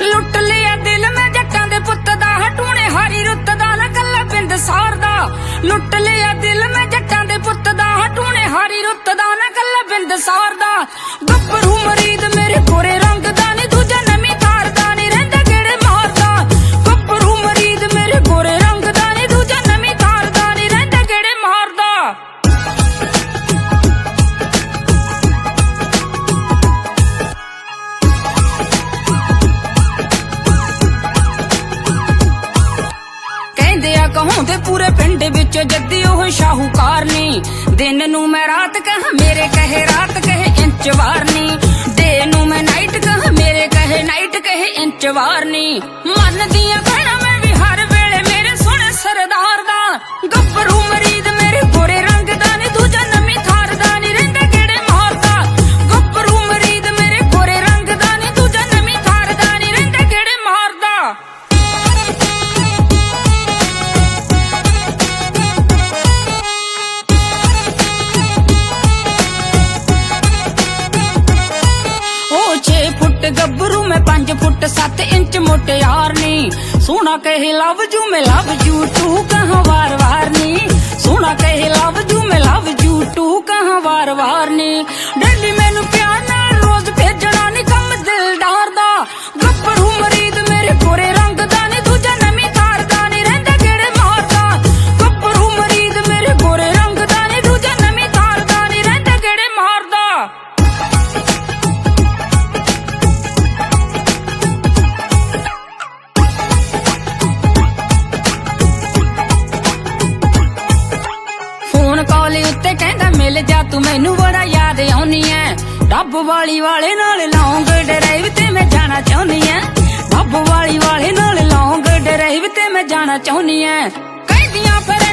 ਲੁੱਟ ਲਿਆ ਦਿਲ ਮੈਂ ਜੱਟਾਂ ਦੇ ਪੁੱਤ ਦਾ, ਹਟੂਣੇ ਹਾਰੀ ਰੁੱਤ ਦਾ ਲਕੱਲਾ ਪਿੰਡ ਸੌਰ ਦਾ। ਲੁੱਟ ਲਿਆ ਦਿਲ ਮੈਂ ਜੱਟਾਂ ਦੇ ਪੁੱਤ ਦਾ, ਹਟੂਣੇ ਹਾਰੀ ਰੁੱਤ ਦਾ ਲਕੱਲਾ ਪਿੰਡ ਸੌਰ ਦਾ। ਗੱਭਰੂ ਮਰੀਦ ਮੇਰੇ ਕੋਰੇ ਕਹਿੰਦੇ ਆ ਪੂਰੇ ਪਿੰਡ ਵਿੱਚ ਜੱਦੀ ਉਹ ਸ਼ਾਹੂਕਾਰ ਨੇ। ਦਿਨ ਨੂੰ ਮੈਂ ਰਾਤ ਕਹਾਂ, ਮੇਰੇ ਕਹੇ ਰਾਤ ਕਹੇ ਇੰਚ ਵਾਰ ਨੀ। ਡੇ ਨੂੰ ਮੈਂ ਨਾਈਟ ਕਹਾਂ, ਮੇਰੇ ਕਹੇ ਨਾਈਟ ਕਹੇ ਇੰਚ ਵਾਰ ਨੀ। ਮੰਨਦੀਆਂ ਕਹਿਣਾ ਮੈਂ 5 ਫੁੱਟ 7 ਇੰਚ ਮੁਟਿਆਰ ਨੀ। ਸੋਹਣਾ ਕਹੇ ਲਵ ਜੂ ਮੈਂ ਲਵ ਜੂ ਤੂੰ ਕਹਾਂ ਵਾਰ ਵਾਰ ਨੀ? ਸੋਹਣਾ ਕਹੇ ਲਵ ਲਵ ਮਿਲ ਜਾ ਤੂੰ ਮੈਨੂੰ ਬੜਾ ਯਾਦ ਆਉਣੀ ਐ। ਰੱਬ ਵਾਲੀ ਵਾਲੇ ਨਾਲ ਲੌਂਗ ਡਰਾਈਵ ਤੇ ਮੈਂ ਜਾਣਾ ਚਾਹੁੰਦੀ ਐ। ਰੱਬ ਵਾਲੀ ਵਾਲੇ ਨਾਲ ਲੌਂਗ ਡਰਾਈਵ ਤੇ ਮੈਂ ਜਾਣਾ ਚਾਹੁੰਦੀ ਐ। ਕਹਿੰਦੀਆਂ ਫਰੈਂਡਾ